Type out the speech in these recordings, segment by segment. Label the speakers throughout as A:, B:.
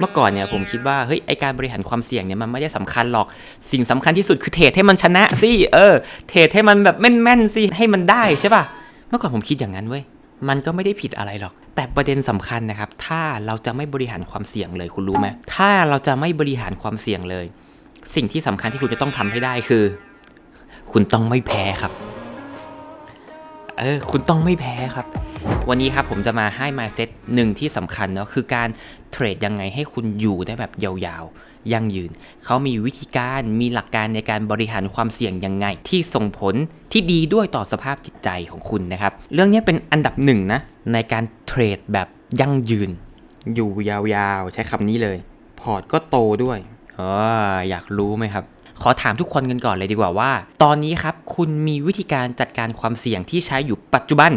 A: เมื่อก่อนเนี่ยผมคิดว่าเฮ้ยไอการบริหารความเสี่ยงเนี่ยมันไม่ได้สำคัญหรอก สิ่งสำคัญที่สุดคือเทรดให้มันชนะสิเออ เทรดให้มันแบบแม่นๆสิให้มันได้ใช่ป่ะเมื่อก่อนผมคิดอย่างนั้นเว้ยมันก็ไม่ได้ผิดอะไรหรอก แต่ประเด็นสำคัญนะครับ ถ้าเราจะไม่บริหารความเสี่ยงเลยคุณรู้ไหมถ้าเราจะไม่บริหารความเสี่ยงเลย สิ่งที่สำคัญที่คุณจะต้องทำให้ได้คือ คุณต้องไม่แพ้ครับ เออ คุณต้องไม่แพ้ครับ วันนี้ครับผมจะมาให้ mindset หนึ่งที่สำคัญเนาะคือการเทรดยังไงให้คุณอยู่ได้แบบยาวๆ ยั่งยืน เขามีวิธีการมีหลักการในการบริหารความเสี่ยงยังไง ที่ส่งผลที่ดีด้วยต่อสภาพจิตใจของคุณนะครับ เรื่องนี้เป็นอันดับหนึ่งนะในการเทรดแบบยั่งยืน อยู่ยาวๆ ใช้คำนี้เลย พอร์ตก็โตด้วยอ๋ออยากรู้ไหมครับขอถามทุกคนกันก่อนเลยดีกว่าว่า ตอนนี้ครับคุณมีวิธีการจัดการความเสี่ยงที่ใช้อยู่ปัจจุบัน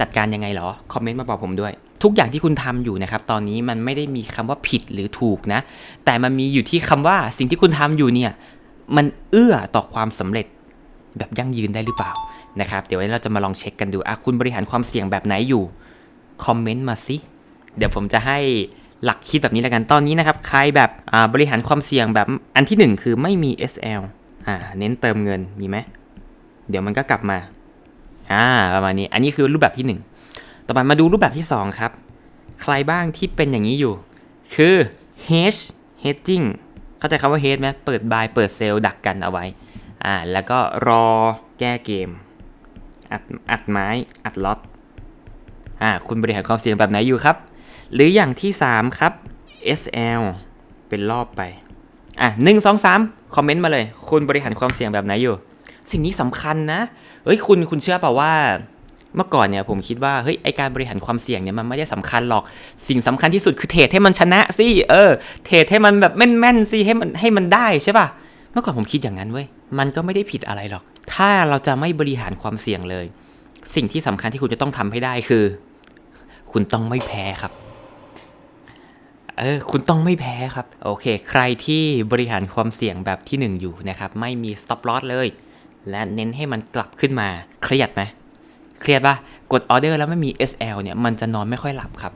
A: จัดการยังไงเหรอ คอมเมนต์มาบอกผมด้วย ทุกอย่างที่คุณทำอยู่นะครับ ตอนนี้มันไม่ได้มีคำว่าผิดหรือถูกนะ แต่มันมีอยู่ที่คำว่าสิ่งที่คุณทำอยู่เนี่ย มันเอื้อต่อความสำเร็จแบบยั่งยืนได้หรือเปล่านะครับ เดี๋ยวเราจะมาลองเช็คกันดูอะคุณบริหารความเสี่ยงแบบไหนอยู่ คอมเมนต์มาสิ เดี๋ยวผมจะให้หลักคิดแบบนี้แล้วกัน ตอนนี้นะครับ ใครแบบอ่าบริหารความเสี่ยงแบบอันที่หนึ่งคือไม่มี SL อ่า เน้นเติมเงิน มีไหม เดี๋ยวมันก็กลับมา อ่าประมาณนี้ อันนี้คือรูปแบบที่หนึ่งต่อไปมาดูรูปแบบที่สองครับ ใครบ้างที่เป็นอย่างนี้อยู่ คือ hedge hedging เข้าใจคำว่า hedge ไหมเปิด buy เปิด sell ดักกันเอาไว้อ่าแล้วก็รอแก้เกม อัดอัดไม้ อัดล็อตอ่าคุณบริหารความเสี่ยงแบบไหนอยู่ครับ หรืออย่างที่ 3 ครับ SL เป็นรอบไป อะหนึ่งสองสามคอมเมนต์มาเลย คุณบริหารความเสี่ยงแบบไหนอยู่ สิ่งนี้สำคัญนะ เฮ้ยคุณคุณเชื่อเปล่าว่า เมื่อก่อนเนี่ยผมคิดว่าเฮ้ยไอการบริหารความเสี่ยงเนี่ยมันไม่ได้สำคัญหรอกสิ่งสำคัญที่สุดคือเทรดให้มันชนะสิเออ เทรดให้มันแบบแม่นๆสิให้มันให้มันได้ใช่ป่ะเมื่อก่อนผมคิดอย่างนั้นเว้ยมันก็ไม่ได้ผิดอะไรหรอก ถ้าเราจะไม่บริหารความเสี่ยงเลย สิ่งที่สำคัญที่คุณจะต้องทำให้ได้คือ คุณต้องไม่แพ้ครับเออคุณต้องไม่แพ้ครับ โอเค ใครที่บริหารความเสี่ยงแบบที่ 1 อยู่นะครับ ไม่มี stop loss เลย และเน้นให้มันกลับขึ้นมาเครียดไหมเครียดปะกดออเดอร์แล้วไม่มี SL เนี่ยมันจะนอนไม่ค่อยหลับครับ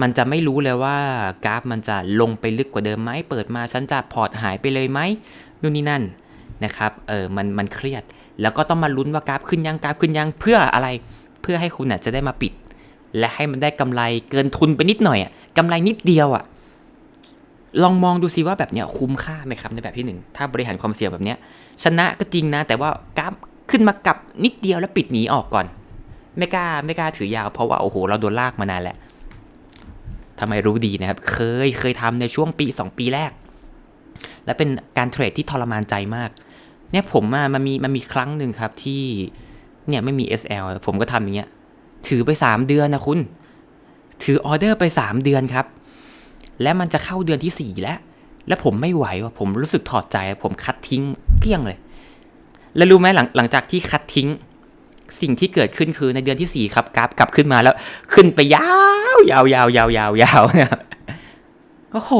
A: มันจะไม่รู้เลยว่ากราฟมันจะลงไปลึกกว่าเดิมไหมเปิดมาฉันจะพอร์ตหายไปเลยไหมนู่นนี่นั่นนะครับเออมันมันเครียด แล้วก็ต้องมาลุ้นว่ากราฟขึ้นยังกราฟขึ้นยังเพื่ออะไรเพื่อให้คุณน่ะจะได้มาปิด และให้มันได้กำไรเกินทุนไปนิดหน่อยอะกำไรนิดเดียวอะ ลองมองดูซิว่าแบบเนี้ยคุ้มค่าไหมครับในแบบที่หนึ่งถ้าบริหารความเสี่ยงแบบเนี้ยชนะก็จริงนะ แต่ว่ากราฟขึ้นมากับนิดเดียวแล้วปิดหนีออกก่อน ไม่กล้าไม่กล้าถือยาวเพราะว่าโอ้โหเราโดนลากมานานแหละทำไมรู้ดีนะครับ เคยเคยทำในช่วงปี 2 ปีแรก และเป็นการเทรดที่ทรมานใจมาก เนี่ยผมมามันมีมันมีครั้งหนึ่งครับที่เนี่ยไม่มี SL ผมก็ทำอย่างเงี้ยถือไป 3 เดือนนะคุณ ถือออเดอร์ไป 3 เดือนครับ และมันจะเข้าเดือนที่ 4 แล้ว แล้วผมไม่ไหวว่ะผมรู้สึกถอดใจ ผมคัดทิ้งเกลี้ยงเลย แล้วรู้ไหมหลังหลังจากที่คัดทิ้ง สิ่งที่เกิดขึ้นคือในเดือนที่ 4 ครับกราฟกลับขึ้นมาแล้ว ขึ้นไปยาวยาวยาวยาวยาวยาวเนี่ยโอ้โห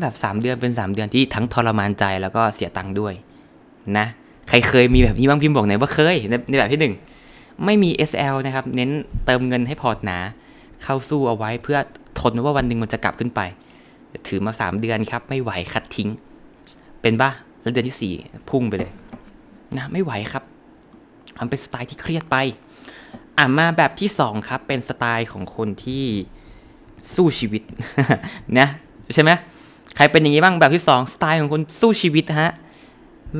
A: แบบ 3 เดือนเป็น 3 เดือนที่ทั้งทรมานใจแล้วก็เสียตังค์ด้วย นะ ใครเคยมีแบบนี้บ้างพิมพ์บอกหน่อยว่าเคยในในแบบที่หนึ่งไม่มี SL นะครับ เน้นเติมเงินให้พอร์ตหนา เข้าสู้เอาไว้เพื่อ ทนว่าวันหนึ่งมันจะกลับขึ้นไป ถือมา3เดือนครับ ไม่ไหวคัดทิ้ง เป็นปะแล้วเดือนที่4พุ่งไปเลยนะไม่ไหวครับ มันเป็นสไตล์ที่เครียดไป อะมาแบบที่2ครับ เป็นสไตล์ของคนที่สู้ชีวิตนะใช่ไหมใครเป็นอย่างนี้บ้างแบบที่2สไตล์ของคนสู้ชีวิตฮะ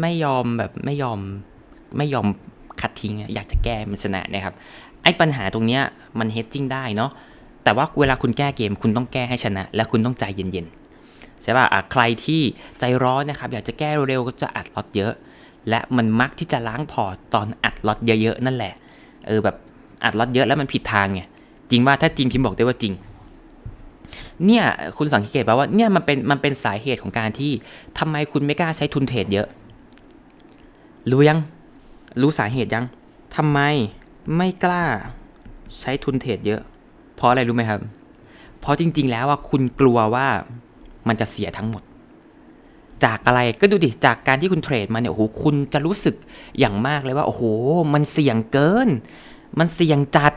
A: ไม่ยอมแบบไม่ยอมไม่ยอมคัดทิ้งอะอยากจะแก้มันชนะนะครับไอ้ปัญหาตรงเนี้ยมันเฮดจิ้งได้เนาะ แต่ว่าเวลาคุณแก้เกมคุณต้องแก้ให้ชนะ และคุณต้องใจเย็นๆใช่ป่ะอะใครที่ใจร้อนนะครับ อยากจะแก้เร็วๆก็จะอัดล็อตเยอะ และมันมักที่จะล้างพอร์ตตอนอัดล็อตเยอะๆนั่นแหละเออแบบอัดล็อตเยอะแล้วมันผิดทางไงจริงว่าถ้าจริงพิมพ์บอกได้ว่าจริง เนี่ยคุณสังเกตป่าว่าเนี่ยมันเป็นมันเป็นสาเหตุของการที่ทำไมคุณไม่กล้าใช้ทุนเทรดเยอะ รู้ยังรู้สาเหตุยังทำไมไม่กล้าใช้ทุนเทรดเยอะ เพราะอะไรรู้ไหมครับ เพราะจริง ๆ แล้วว่าคุณกลัวว่ามันจะเสียทั้งหมด จากอะไรก็ดูดิจากการที่คุณเทรดมาเนี่ยโอ้โหคุณจะรู้สึกอย่างมากเลยว่า โอ้โห มันเสี่ยงเกิน มันเสี่ยงจัด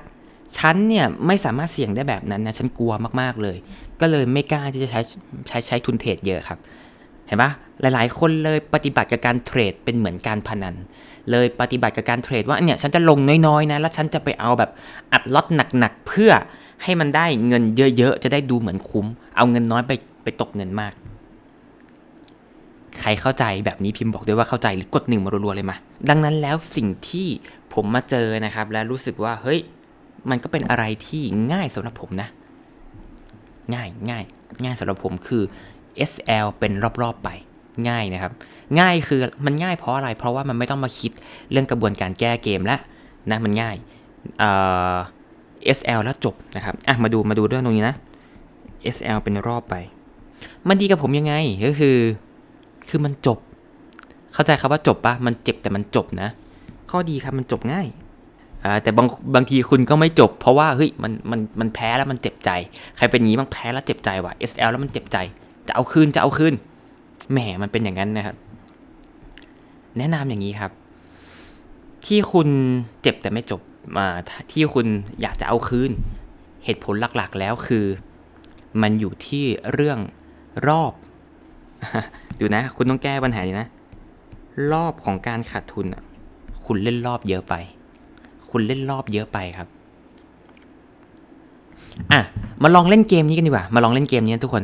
A: ฉันเนี่ยไม่สามารถเสี่ยงได้แบบนั้นนะฉันกลัวมากๆเลย ก็เลยไม่กล้าที่จะใช้ใช้ใช้ทุนเทรดเยอะครับ เห็นปะหลาย ๆ คนเลยปฏิบัติกับการเทรดเป็นเหมือนการพนัน เลยปฏิบัติกับการเทรดว่าเนี่ยฉันจะลงน้อยๆนะแล้วฉันจะไปเอาแบบอัดล็อตหนักๆเพื่อ ให้มันได้เงินเยอะๆ จะได้ดูเหมือนคุ้ม เอาเงินน้อยไปไปตกเงินมาก ใครเข้าใจแบบนี้พิมพ์บอกด้วยว่าเข้าใจหรือกดหนึ่งมารัวๆเลยมา ดังนั้นแล้วสิ่งที่ผมมาเจอนะครับ และรู้สึกว่าเฮ้ย มันก็เป็นอะไรที่ง่ายสำหรับผมนะ ง่ายง่ายง่ายสำหรับผมคือ SL เป็นรอบๆไปง่ายนะครับ ง่ายคือมันง่ายเพราะอะไร เพราะว่ามันไม่ต้องมาคิดเรื่องกระบวนการแก้เกมแล้วนะมันง่ายเอ่อ SL แล้วจบนะครับอะมาดูมาดูเรื่องตรงนี้นะ SL เป็นรอบไป มันดีกับผมยังไงก็คือ คือมันจบ เข้าใจครับว่าจบปะมันเจ็บแต่มันจบนะ ข้อดีครับมันจบง่ายอ่าแต่บางบางทีคุณก็ไม่จบ เพราะว่าเฮ้ยมันมันมันแพ้แล้วมันเจ็บใจ ใครเป็นอย่างนี้บ้างแพ้แล้วเจ็บใจว่ะ SL แล้วมันเจ็บใจ จะเอาคืนจะเอาคืนแหมมันเป็นอย่างนั้นนะครับ แนะนำอย่างนี้ครับ ที่คุณเจ็บแต่ไม่จบ มาที่คุณอยากจะเอาคืน เหตุผลหลักๆแล้วคือ มันอยู่ที่เรื่องรอบดูนะ คุณต้องแก้ปัญหานี้นะ รอบของการขาดทุนคุณเล่นรอบเยอะไป คุณเล่นรอบเยอะไปครับอะมาลองเล่นเกมนี้กันดีกว่า มาลองเล่นเกมนี้นะทุกคน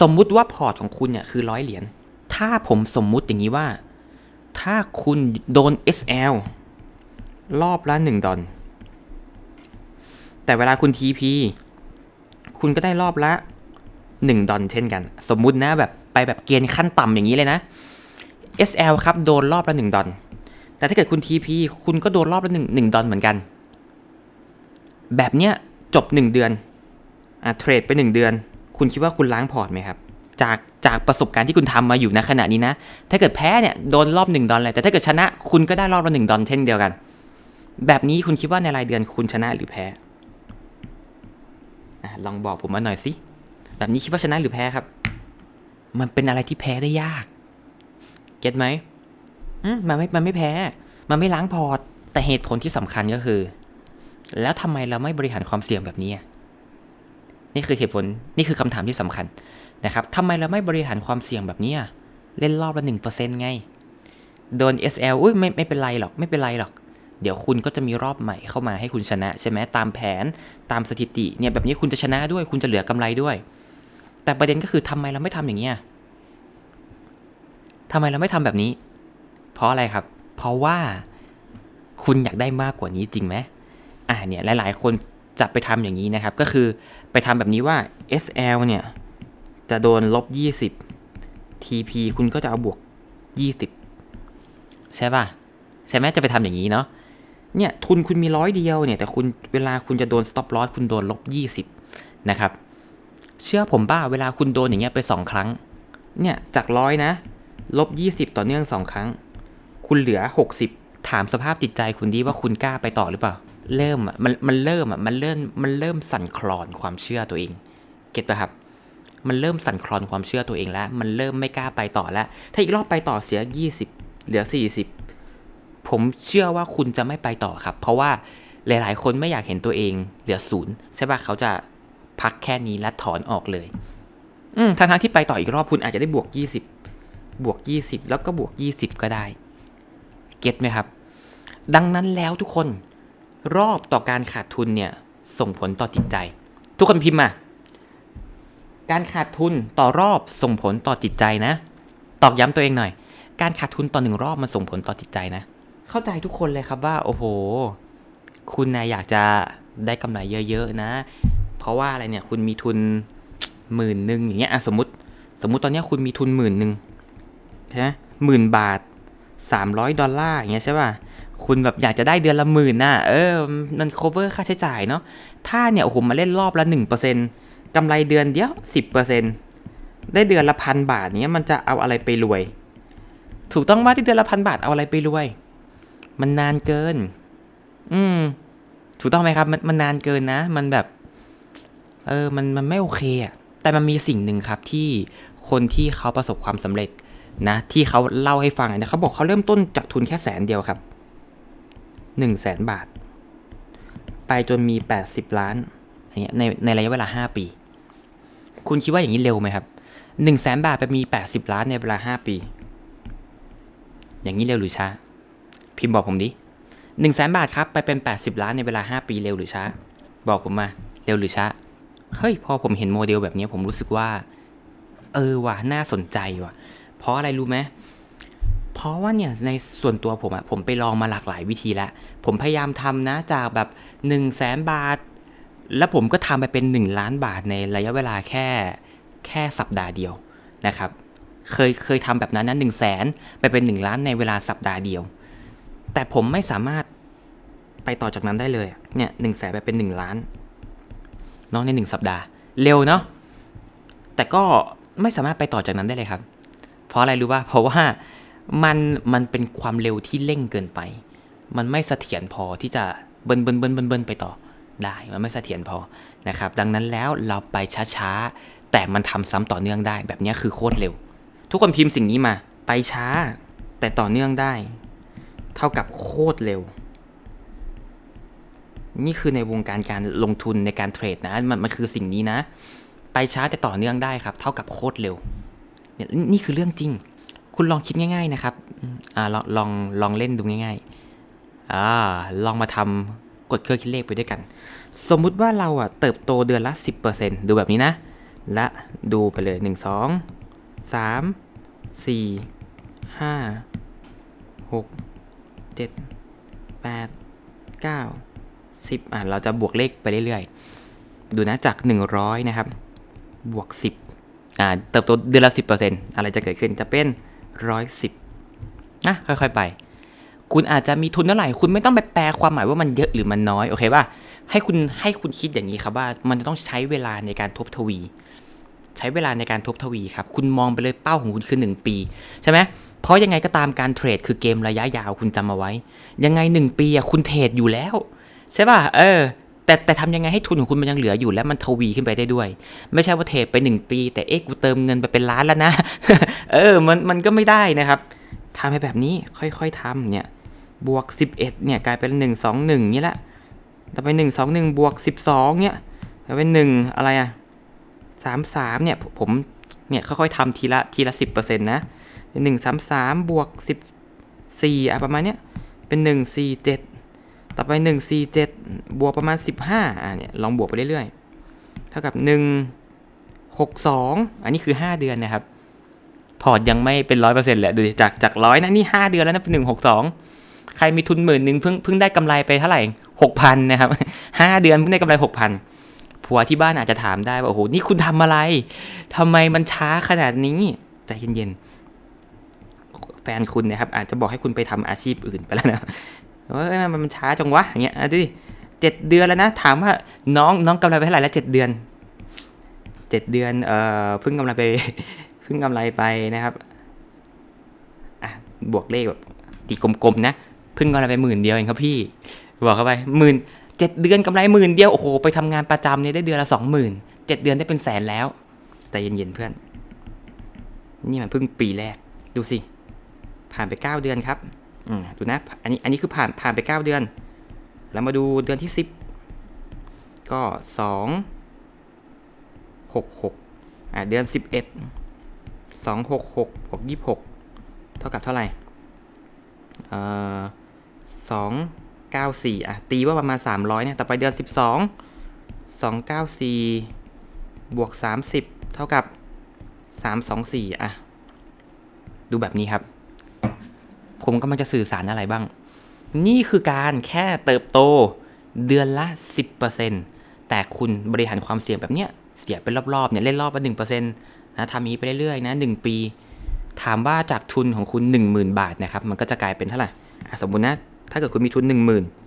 A: สมมุติว่าพอร์ตของคุณเนี่ยคือร้อยเหรียญ ถ้าผมสมมุติอย่างนี้ว่า ถ้าคุณโดน SL รอบละ1ดอลแต่เวลาคุณ TP คุณก็ได้รอบละ1ดอลเช่นกัน สมมุตินะแบบไปแบบเกณฑ์ขั้นต่ำอย่างนี้เลยนะ SL ครับโดนรอบละ1ดอลแต่ถ้าเกิดคุณ TP คุณก็โดนรอบละ1 1ดอลเหมือนกัน แบบเนี้ยจบ1เดือนอะเทรดไป1เดือน คุณคิดว่าคุณล้างพอร์ตไหมครับ จากจากประสบการณ์ที่คุณทำมาอยู่ณขณะนี้นะ ถ้าเกิดแพ้เนี่ยโดนรอบ1ดอลเลย แต่ถ้าเกิดชนะคุณก็ได้รอบละ1ดอลเช่นเดียวกัน แบบนี้คุณคิดว่าในรายเดือนคุณชนะหรือแพ้อลองบอกผมมาหน่อยสิแบบนี้คิดว่าชนะหรือแพ้ครับ มันเป็นอะไรที่แพ้ได้ยาก เก็ตไหมมันไม่มันไม่แพ้ มันไม่ล้างพอร์ตแต่เหตุผลที่สำคัญก็คือ แล้วทำไมเราไม่บริหารความเสี่ยงแบบนี้นี่คือเหตุผลนี่คือคำถามที่สำคัญนะครับทำไมเราไม่บริหารความเสี่ยงแบบนี้เล่นรอบละหนึ่งเปอร์เซ็นต์ไง โดน SL อุ้ยไม่ไม่เป็นไรหรอก ไม่เป็นไรหรอก เดี๋ยวคุณก็จะมีรอบใหม่เข้ามาให้คุณชนะใช่ไหมตามแผนตามสถิติเนี่ยแบบนี้คุณจะชนะด้วย คุณจะเหลือกำไรด้วย แต่ประเด็นก็คือทำไมเราไม่ทำอย่างนี้ยทำไมเราไม่ทำแบบนี้ เพราะอะไรครับ เพราะว่าคุณอยากได้มากกว่านี้จริงไหมอ่าเนี่ยหลายๆ คนจะไปทำอย่างนี้นะครับ ก็คือไปทำแบบนี้ว่า SL เนี่ยจะโดนลบ 20 TP คุณก็จะเอาบวก 20 ใช่ป่ะ ใช่ไหมจะไปทำอย่างนี้เนาะ เนี่ยทุนคุณมีร้อยเดียวเนี่ยแต่คุณเวลาคุณจะโดน stop loss คุณโดนลบ 20 นะครับ เชื่อผมบ้าเวลาคุณโดนอย่างเงี้ยไปสองครั้ง เนี่ยจากร้อยนะลบ 20 ต่อเนื่องสองครั้ง คุณเหลือ 60 ถามสภาพจิตใจคุณดีว่าคุณกล้าไปต่อหรือเปล่า เริ่มอะมันมันเริ่มอะมันเริ่มมันเริ่มสั่นคลอนความเชื่อตัวเอง เก็ตป่ะครับมันเริ่มสั่นคลอนความเชื่อตัวเองแล้ว มันเริ่มไม่กล้าไปต่อแล้ว ถ้าอีกรอบไปต่อเสีย 20 เหลือ 40 ผมเชื่อว่าคุณจะไม่ไปต่อครับ เพราะว่าหลาย ๆ คนไม่อยากเห็นตัวเองเหลือศูนย์ใช่ปะเขาจะพักแค่นี้และถอนออกเลย อืมทางทางๆที่ไปต่ออีกรอบคุณอาจจะได้บวก 20 บวก 20 แล้วก็บวก 20 ก็ได้ เก็ตไหมครับ ดังนั้นแล้วทุกคน รอบต่อการขาดทุนเนี่ย ส่งผลต่อจิตใจ ทุกคนพิมพ์มา การขาดทุนต่อรอบส่งผลต่อจิตใจนะ ตอกย้ำตัวเองหน่อย การขาดทุนต่อหนึ่งรอบมันส่งผลต่อจิตใจนะ เข้าใจทุกคนเลยครับว่า โอ้โห คุณนะอยากจะได้กำไรเยอะๆนะ เพราะว่าอะไรเนี่ย คุณมีทุนหมื่นหนึ่งอย่างเงี้ยสมมติ สมมติตอนนี้คุณมีทุนหมื่นหนึ่งใช่ไหมหมื่นบาทสามร้อยดอลลาร์อย่างเงี้ยใช่ป่ะคุณแบบอยากจะได้เดือนละหมื่นน่ะ เออ มัน cover ค่าใช้จ่ายเนาะ ถ้าเนี่ยโอ้โหมาเล่นรอบละหนึ่งเปอร์เซ็นต์กำไรเดือนเดียวสิบเปอร์เซ็นต์ได้เดือนละพันบาทเนี้ยมันจะเอาอะไรไปรวย ถูกต้องว่าที่เดือนละพันบาทเอาอะไรไปรวย มันนานเกิน อืม ถูกต้องไหมครับ มันมันนานเกินนะ มันแบบ เออ มันมันไม่โอเคอะแต่มันมีสิ่งหนึ่งครับที่คนที่เขาประสบความสำเร็จนะ ที่เขาเล่าให้ฟังนะเขาบอกเขาเริ่มต้นจากทุนแค่แสนเดียวครับหนึ่งแสนบาท ไปจนมี80ล้านอย่างเงี้ยในในระยะเวลา5ปี คุณคิดว่าอย่างนี้เร็วไหมครับ1นึ่งแสนบาทไปมี80ล้านในเวลา5ปี อย่างนี้เร็วหรือช้า พิมพ์บอกผมดิ1นึ่งแสนบาทครับ ไปเป็น 80 ล้านในเวลา 5 ปีเร็วหรือช้า บอกผมมา เร็วหรือช้า เฮ้ย พอผมเห็นโมเดลแบบนี้ผมรู้สึกว่า เออว่ะน่าสนใจว่ะ เพราะอะไรรู้ไหมเพราะว่าเนี่ยในส่วนตัวผมอะผมไปลองมาหลากหลายวิธีแล้ว ผมพยายามทำนะจากแบบ1นึ่งแสนบาท แล้วผมก็ทำไปเป็น 1 ล้านบาทในระยะเวลาแค่แค่สัปดาห์เดียวนะครับ เคยเคยทำแบบนั้นนะหนึ่งแสนไปเป็น 1 ล้านในเวลาสัปดาห์เดียว แต่ผมไม่สามารถไปต่อจากนั้นได้เลย เนี่ยหนึ่งแสนไปเป็น1ล้านเน้องในหนึ่งสัปดาห์ เร็วเนาะแต่ก็ไม่สามารถไปต่อจากนั้นได้เลยครับ เพราะอะไรรู้ป่ะเพราะว่ามันมันเป็นความเร็วที่เร่งเกินไป มันไม่เสถียรพอที่จะเบิ้ลเบิ้ลเบิ้ลเบิ้ลเบิ้ลไปต่อได้มันไม่เสถียรพอนะครับ ดังนั้นแล้วเราไปช้าๆ แต่มันทำซ้ำต่อเนื่องได้ แบบนี้คือโคตรเร็ว ทุกคนพิมพ์สิ่งนี้มา ไปช้า แต่ต่อเนื่องได้ เท่ากับโคตรเร็ว นี่คือในวงการการลงทุนในการเทรดนะ มันมันคือสิ่งนี้นะ ไปช้าแต่ต่อเนื่องได้ครับ เท่ากับโคตรเร็วเนี่ยนี่คือเรื่องจริง คุณลองคิดง่าย ๆนะครับอ่าลองลองลองเล่นดูง่ายๆอ่าลองมาทำกดเครื่องคิดเลขไปด้วยกัน สมมุติว่าเราอะเติบโตเดือนละ 10%ดูแบบนี้นะ และดูไปเลย 1 2 3 4 5 6 7 8 9 10อะเราจะบวกเลขไปเรื่อยๆ ดูนะจาก100นะครับ บวก10อ่าเติบโตเดือนละ10%อะไรจะเกิดขึ้นจะเป็น110นะค่อยๆไป คุณอาจจะมีทุนเท่าไหร่ คุณไม่ต้องไปแปลความหมายว่ามันเยอะหรือมันน้อย โอเคป่ะให้คุณให้คุณคิดอย่างนี้ครับว่า มันจะต้องใช้เวลาในการทบทวี ใช้เวลาในการทบทวีครับ คุณมองไปเลยเป้าของคุณคือ 1 ปี ใช่ไหมเพราะยังไงก็ตามการเทรดคือเกมระยะยาวคุณจำเอาไว้ ยังไง 1 ปีอะคุณเทรดอยู่แล้ว ใช่ป่ะเออ แต่แต่ทำยังไงให้ทุนของคุณมันยังเหลืออยู่และมันทวีขึ้นไปได้ด้วย ไม่ใช่ว่าเทรดไป 1 ปี แต่เอ๊ะกูเติมเงินไปเป็นล้านแล้วนะ เออมันมันก็ไม่ได้นะครับทำให้แบบนี้ค่อยๆทำเนี่ยบวก 11เนี่ยกลายเป็น 1 2 1นี่แหละต่อไป 1 2 1บวก12เนี่ยกลายเป็น 1 อะไรอะ 3 3เนี่ยผมเนี่ยค่อยๆทำทีละทีละ10%นต์นะ1 3 3บวก14อะประมาณเนี้ยเป็น1 4 7ต่อไป1 4 7บวกประมาณ15อะเนี่ยลองบวกไปเรื่อยๆ เท่ากับ1 6 2อันนี้คือ5เดือนนะครับ พอร์ตยังไม่เป็นร้อยเปอร์เซ็นต์แหละดูจากจากร้อยนะนี่ห้าเดือนแล้วนะเป็นหนึ่งหกสองใครมีทุนหมื่นหนึ่งเพิ่งเพิ่งได้กำไรไปเท่าไหร่หกพันนะครับห้าเดือนเพิ่งได้กำไรหกพัน ผัวที่บ้านอาจจะถามได้ว่าโอ้โหนี่คุณทำอะไรทำไมมันช้าขนาดนี้ใจเย็นๆแฟนคุณนะครับ อาจจะบอกให้คุณไปทำอาชีพอื่นไปแล้วนะว่ามันมันช้าจังวะอย่างเงี้ยดูดิเจ็ดเดือนแล้วนะถามว่าน้องน้องกำไรไปเท่าไหร่แล้วเจ็ดเดือนเจ็ดเดือนเอ่อเพิ่งกำไรไปเพิ่งกำไรไปนะครับอะบวกเลขแบบตีกลมๆนะเพิ่งกำไรไปหมื่นเดียวเองครับพี่ บอกเข้าไปหมื่น เจ็ดเดือนกำไรหมื่นเดียวโอ้โหไปทำงานประจำเนี่ยได้เดือนละสองหมื่นเจ็ดเดือนได้เป็นแสนแล้ว แต่เย็นๆเพื่อน นี่มันเพิ่งปีแรก ดูสิ ผ่านไปเก้าเดือนครับอืมดูนะ อันนี้อันนี้คือผ่านผ่านไปเก้าเดือน แล้วมาดูเดือนที่สิบก็สองหกหกอะเดือนสิบเอ็ดสองหกหกบวกยี่หกเท่ากับเท่าไหร่เอ่อส องเก้าสี่อะตีว่าประมาณสามร้อยเนี่ย ต่อไปเดือนสิบสองสองเก้าสี่บวกสามสิบเท่ากับสามสองสี่อะ ดูแบบนี้ครับ ผมกำลังจะสื่อสารอะไรบ้าง นี่คือการแค่เติบโตเดือนละ 10%แต่คุณบริหารความเสี่ยงแบบเนี้ย เสียเป็นรอบๆเนี่ย เล่นรอบละ1%นะทำนี้ไปเรื่อยๆนะ1ปี ถามว่าจากทุนของคุณ 10,000 บาทนะครับ มันก็จะกลายเป็นเท่าไหร่อะสมมุตินะ ถ้าเกิดคุณมีทุน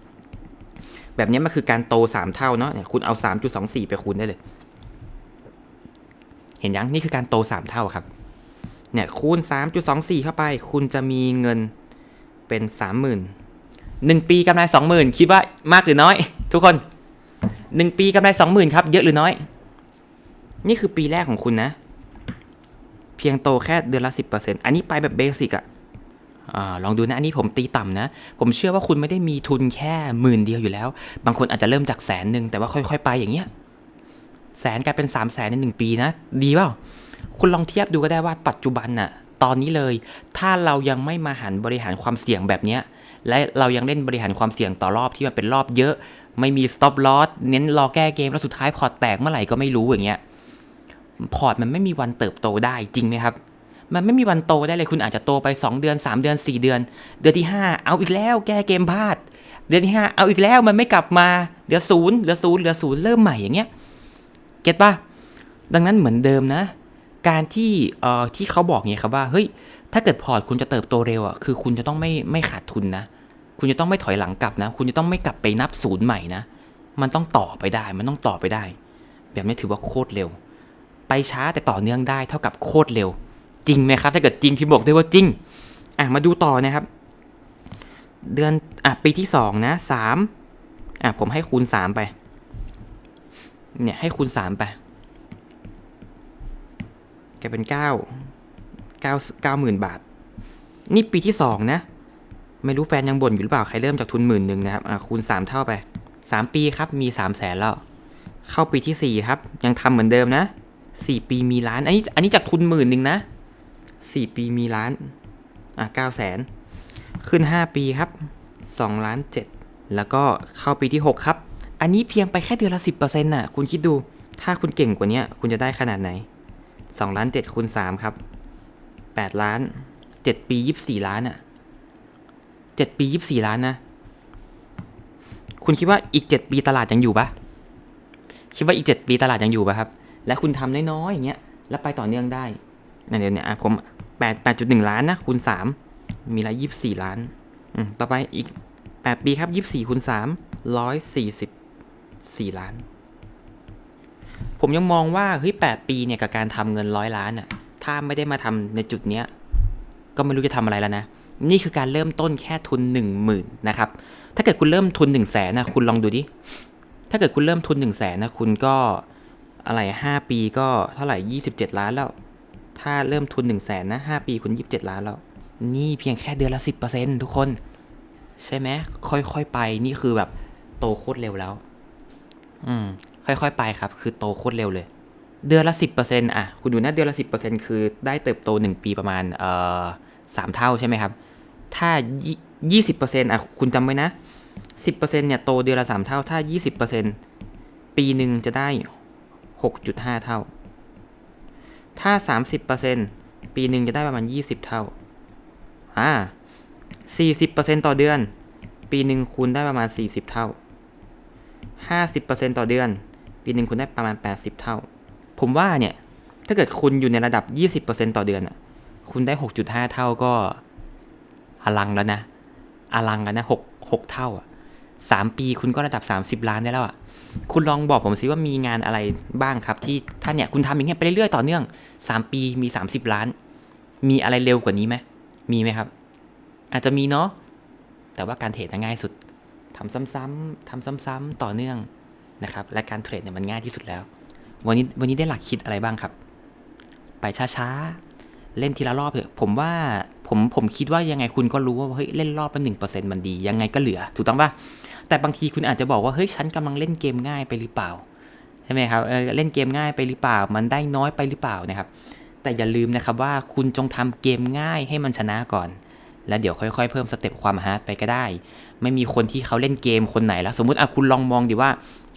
A: 10,000 แบบนี้มันคือการโต 3 เท่าเนาะเนี่ยคุณเอา 3.24 ไปคูณได้เลย เห็นยังนี่คือการโต 3 เท่าครับ เนี่ยคูณ 3.24 เข้าไป คุณจะมีเงินเป็น 30,000 1 ปีกำไร 20,000 คิดว่ามากหรือน้อย ทุกคน 1 ปีกำไร 20,000 ครับ เยอะหรือน้อย นี่คือปีแรกของคุณนะ เพียงโตแค่เดือนละ 10%อันนี้ไปแบบเบสิกอะ อลองดูนะอันนี้ผมตีต่ำนะ ผมเชื่อว่าคุณไม่ได้มีทุนแค่หมื่นเดียวอยู่แล้ว บางคนอาจจะเริ่มจากแสนหนึ่งแต่ว่าค่อยๆ ไปอย่างเงี้ยแสนกลายเป็น3ามแสนในหนึ่งปีนะ ดีเปล่าคุณลองเทียบดูก็ได้ว่าปัจจุบันน่ะตอนนี้เลย ถ้าเรายังไม่มาหันบริหารความเสี่ยงแบบเนี้ยและเรายังเล่นบริหารความเสี่ยงต่อรอบที่มันเป็นรอบเยอะ ไม่มี stop loss เน้นรอแก้เกมแล้วสุดท้ายพอร์ตแตกเมื่อไหร่ก็ไม่รู้อย่างเงี้ยพอร์ตมันไม่มีวันเติบโตได้จริงไหมครับ มันไม่มีวันโตได้เลยคุณอาจจะโตไป 2 เดือน 3 เดือน 4 เดือน เดือนที่ 5 เอาอีกแล้วแก้เกมพลาด เดือนที่ 5 เอาอีกแล้วมันไม่กลับมาเหลือศูนย์เหลือศูนย์เหลือศูนย์เริ่มใหม่อย่างเงี้ยเก็ตป่ะดังนั้นเหมือนเดิมนะ การที่เอ่อที่เขาบอกเนี่ยครับว่าเฮ้ยถ้าเกิดพอร์ตคุณจะเติบโตเร็วอะคือคุณจะต้องไม่ไม่ขาดทุนนะ คุณจะต้องไม่ถอยหลังกลับนะ คุณจะต้องไม่กลับไปนับศูนย์ใหม่นะ มันต้องต่อไปได้ มันต้องต่อไปได้ แบบนี้ถือว่าโคตรเร็ว ไปช้าแต่ต่อเนื่องได้เท่ากับโคตรเร็ว จริงไหมครับ ถ้าเกิดจริงพี่บอกได้ว่าจริง อะมาดูต่อนะครับ เดือนอะปีที่สองนะสามอะผมให้คูณสามไป เนี่ยให้คูณสามไปกลายเป็นเก้าเก้าเก้าหมื่นบาท นี่ปีที่สองนะ ไม่รู้แฟนยังบ่นอยู่หรือเปล่า ใครเริ่มจากทุนหมื่นหนึ่งนะครับอะคูณสามเท่าไปสามปีครับ มีสามแสนแล้วเข้าปีที่สี่ครับ ยังทำเหมือนเดิมนะสี่ปีมีล้าน อันนี้ อันนี้จากทุนหมื่นหนึ่งนะ สี่ปีมีล้าน อะเก้าแสน ขึ้นห้าปีครับสองล้านเจ็ด แล้วก็เข้าปีที่หกครับ อันนี้เพียงไปแค่เดือนละสิบเปอร์เซ็นต์น่ะ คุณคิดดู ถ้าคุณเก่งกว่านี้คุณจะได้ขนาดไหนสองล้านเจ็ดคูณสามครับแปดล้านเจ็ดปียี่สิบสี่ล้านอะเจ็ดปียี่สิบสี่ล้านนะ คุณคิดว่าอีกเจ็ดปีตลาดยังอยู่ปะคิดว่าอีกเจ็ดปีตลาดยังอยู่ปะครับ และคุณทำน้อยๆอย่างเงี้ย แล้วไปต่อเนื่องได้นั่นเดี๋ยวเนี่ยผม แปดแปดจุดหนึ่งล้านนะคูณสามมีละยี่สิบสี่ล้านต่อไปอีกแปดปีครับยี่สิบสี่คูณสามร้อยสี่สิบสี่ล้าน ผมยังมองว่าเฮ้ยแปดปีเนี่ยกับการทำเงินร้อยล้านอะถ้าไม่ได้มาทำในจุดเนี้ยก็ไม่รู้จะทำอะไรแล้วนะ นี่คือการเริ่มต้นแค่ทุนหนึ่งหมื่นนะครับ ถ้าเกิดคุณเริ่มทุนหนึ่งแสนนะคุณลองดูดิ ถ้าเกิดคุณเริ่มทุนหนึ่งแสนนะคุณก็อะไรห้าปีก็เท่าไหร่ยี่สิบเจ็ดล้านแล้ว ถ้าเริ่มทุนหนึ่งแสนนะห้าปีคุณยี่สิบเจ็ดล้านแล้ว นี่เพียงแค่เดือนละสิบเปอร์เซ็นทุกคน ใช่ไหมค่อยๆไปนี่คือแบบโตโคตรเร็วแล้ว อืม ค่อยๆไปครับ คือโตโคตรเร็วเลย เดือนละสิบเปอร์เซ็นอะ คุณดูนะเดือนละสิบเปอร์เซ็นคือได้เติบโตหนึ่งปีประมาณ เอ่อสามเท่าใช่ไหมครับ ถ้ายี่สิบเปอร์เซ็นอะ คุณจำไว้นะสิบเปอร์เซ็นเนี่ยโตเดือนละสามเท่า ถ้ายี่สิบเปอร์เซ็นปีหนึ่งจะได้หกจุดห้าเท่า ถ้าสามสิบเปอร์เซ็นปีหนึ่งจะได้ประมาณยี่สิบเท่า อ่าสี่สิบเปอร์เซ็นต่อเดือน ปีหนึ่งคุณได้ประมาณสี่สิบเท่าห้าสิบเปอร์เซ็นต่อเดือนปีหนึ่งคุณได้ประมาณแปดสิบเท่า ผมว่าเนี่ย ถ้าเกิดคุณอยู่ในระดับยี่สิบเปอร์เซ็นต่อเดือนอะ คุณได้หกจุดห้าเท่าก็ อลังแล้วนะ อลังกันนะหกหกเท่าอะ สามปีคุณก็ระดับสามสิบล้านได้แล้วอะ คุณลองบอกผมสิว่ามีงานอะไรบ้างครับ ที่ถ้าเนี่ยคุณทำอย่างเงี้ยไปเรื่อยๆต่อเนื่องสามปีมีสามสิบล้าน มีอะไรเร็วกว่านี้ไหมมีไหมครับ อาจจะมีเนาะแต่ว่าการเทรดนะง่ายสุดทำซ้ำๆทำซ้ำๆต่อเนื่องนะครับ และการเทรดเนี่ยมันง่ายที่สุดแล้ว วันนี้วันนี้ได้หลักคิดอะไรบ้างครับ ไปช้าๆ เล่นทีละรอบเถอะผมว่าผมผมคิดว่ายังไงคุณก็รู้ว่าเฮ้ยเล่นรอบละหนึ่งเปอร์เซ็นต์มันดี ยังไงก็เหลือ ถูกต้องปะ แต่บางทีคุณอาจจะบอกว่าเฮ้ยฉันกำลังเล่นเกมง่ายไปหรือเปล่าใช่ไหมครับเเล่นเกมง่ายไปหรือเปล่า มันได้น้อยไปหรือเปล่านะครับ แต่อย่าลืมนะครับว่าคุณจงทำเกมง่ายให้มันชนะก่อน แล้วเดี๋ยวค่อยๆ เพิ่มสเต็ปความฮาร์ดไปก็ได้ ไม่มีคนที่เขาเล่นเกมคนไหนแล้วสมมติอะคุณลองมองดิว่า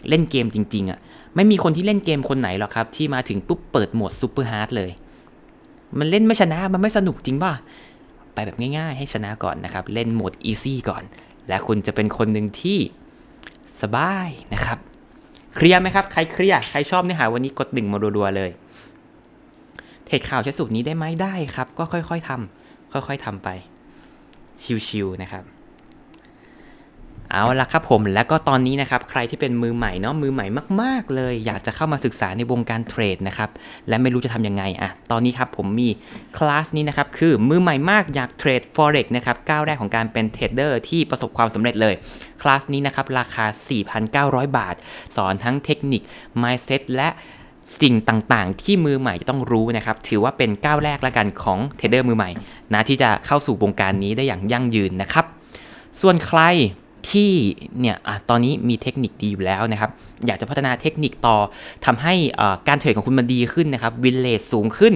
A: เล่นเกมจริง ๆอะไม่มีคนที่เล่นเกมคนไหนหรอกครับที่มาถึงปุ๊บเปิดโหมดซูเปอร์ฮาร์ดเลย มันเล่นไม่ชนะมันไม่สนุกจริงป่ะไปแบบง่ายๆ ให้ชนะก่อนนะครับ เล่นโหมดอีซี่ก่อน และคุณจะเป็นคนหนึ่งที่สบายนะครับ เคลียร์ไหมครับ ใครเคลียร์ใครชอบเนื้อหาวันนี้กดหนึ่งมารัวๆเลย เทรดข่าวใช้สูตรนี้ได้ไหมได้ครับ ก็ค่อยๆทำค่อยๆทำไป ชิวๆนะครับ เอาละครับผมแล้วก็ตอนนี้นะครับใครที่เป็นมือใหม่เนาะมือใหม่มาก ๆ เลย อยากจะเข้ามาศึกษาในวงการเทรดนะครับและไม่รู้จะทำยังไงอะตอนนี้ครับผมมีคลาสนี้นะครับคือมือใหม่มากอยากเทรด forex นะครับก้าวแรกของการเป็นเทรดเดอร์ที่ประสบความสำเร็จเลยคลาสนี้นะครับราคา 4,900 บาท สอนทั้งเทคนิค mindset และสิ่งต่างๆ ที่มือใหม่จะต้องรู้นะครับ ถือว่าเป็นก้าวแรกละกันของเทรดเดอร์มือใหม่นะที่จะเข้าสู่วงการนี้ได้อย่างยั่งยืนนะครับส่วนใคร ที่เนี่ยอะตอนนี้มีเทคนิคดีอยู่แล้วนะครับ อยากจะพัฒนาเทคนิคต่อทำให้อ่อการเทรดของคุณมันดีขึ้นนะครับวินเลทสูงขึ้น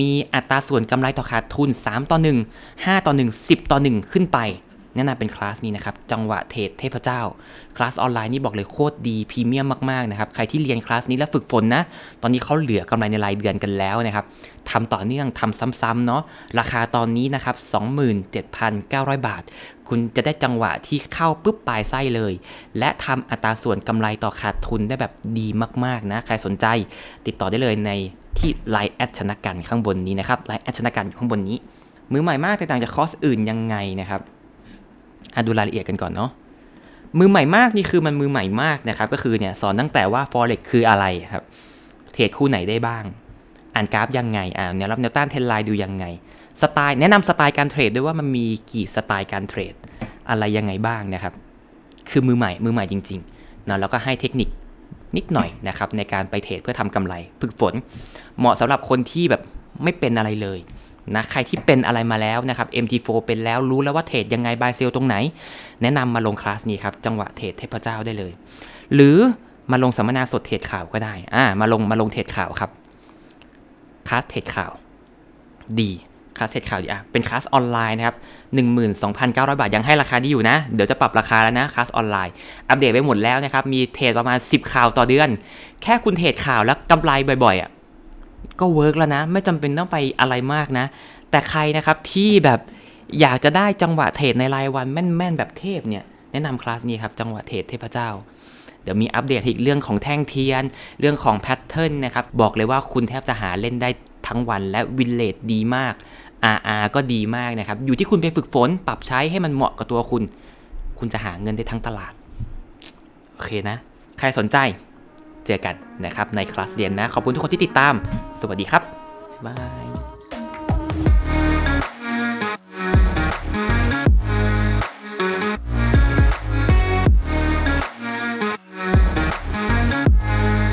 A: มีอัตราส่วนกำไรต่อขาดทุน 3 ต่อ 1 5 ต่อ 1 10 ต่อ 1 ขึ้นไป แนะนำเป็นคลาสนี้นะครับ จังหวะเทรดเทพเจ้า คลาสออนไลน์นี่บอกเลยโคตรดีพรีเมียมมากๆนะครับ ใครที่เรียนคลาสนี้แล้วฝึกฝนนะ ตอนนี้เขาเหลือกำไรในรายเดือนกันแล้วนะครับทำต่อเนื่องทำซ้ำๆเนาะ ราคาตอนนี้นะครับ 27,900 บาท คุณจะได้จังหวะที่เข้าปุ๊บปลายไส้เลย และทำอัตราส่วนกำไรต่อขาดทุนได้แบบดีมากๆนะ ใครสนใจติดต่อได้เลยในที่ Line แอดชนะกันข้างบนนี้นะครับ Line แอดชนะกันอยู่ข้างบนนี้ มือใหม่มากแตกต่างจากคอร์สอื่นยังไงนะครับ ดูรายละเอียดกันก่อนเนาะมือใหม่มากนี่คือมันมือใหม่มากนะครับ ก็คือเนี่ยสอนตั้งแต่ว่า forex คืออะไรครับ เทรดคู่ไหนได้บ้าง อ่านกราฟยังไงอ่าแนวรับแนวต้านเทรนไลน์ดูยังไง สไตล์แนะนำสไตล์การเทรดด้วยว่ามันมีกี่สไตล์การเทรดอะไรยังไงบ้างนะครับ คือมือใหม่มือใหม่จริงๆนะแล้วก็ให้เทคนิคนิดหน่อยนะครับในการไปเทรดเพื่อทำกำไรฝึกฝน เหมาะสำหรับคนที่แบบไม่เป็นอะไรเลย นะใครที่เป็นอะไรมาแล้วนะครับ MT4 เป็นแล้วรู้แล้วว่าเทรดยังไงบายเซลตรงไหน แนะนำมาลงคลาสนี้ครับ จังหวะเทรดเทพเจ้าได้เลย หรือมาลงสัมมนาสดเทรดข่าวก็ได้อ่ามาลงมาลงเทรดข่าวครับคลาสเทรดข่าว ดีคลาสเทรดข่าวดีอะเป็นคลาสออนไลน์นะครับ12,900 บาทยังให้ราคานี้อยู่นะ เดี๋ยวจะปรับราคาแล้วนะคลาสออนไลน์ อัปเดตไปหมดแล้วนะครับ มีเทรดประมาณ 10 ข่าวต่อเดือน แค่คุณเทรดข่าวแล้วกำไรบ่อยๆอะ ก็เวิร์กแล้วนะ ไม่จำเป็นต้องไปอะไรมากนะ แต่ใครนะครับที่แบบอยากจะได้จังหวะเทรดในรายวันแม่นๆแบบเทพเนี่ย แนะนำคลาสนี้ครับ จังหวะเทรดเทพเจ้า เดี๋ยวมีอัปเดตอีกเรื่องของแท่งเทียน เรื่องของแพทเทิร์นนะครับ บอกเลยว่าคุณแทบจะหาเล่นได้ทั้งวันและวินเลดดีมาก RR ก็ดีมากนะครับ อยู่ที่คุณไปฝึกฝนปรับใช้ให้มันเหมาะกับตัวคุณ คุณจะหาเงินได้ทั้งตลาด โอเคนะ ใครสนใจ เจอกันนะครับในคลาสเรียนนะ ขอบคุณทุกคนที่ติดตาม สวัสดีครับบ๊ายบาย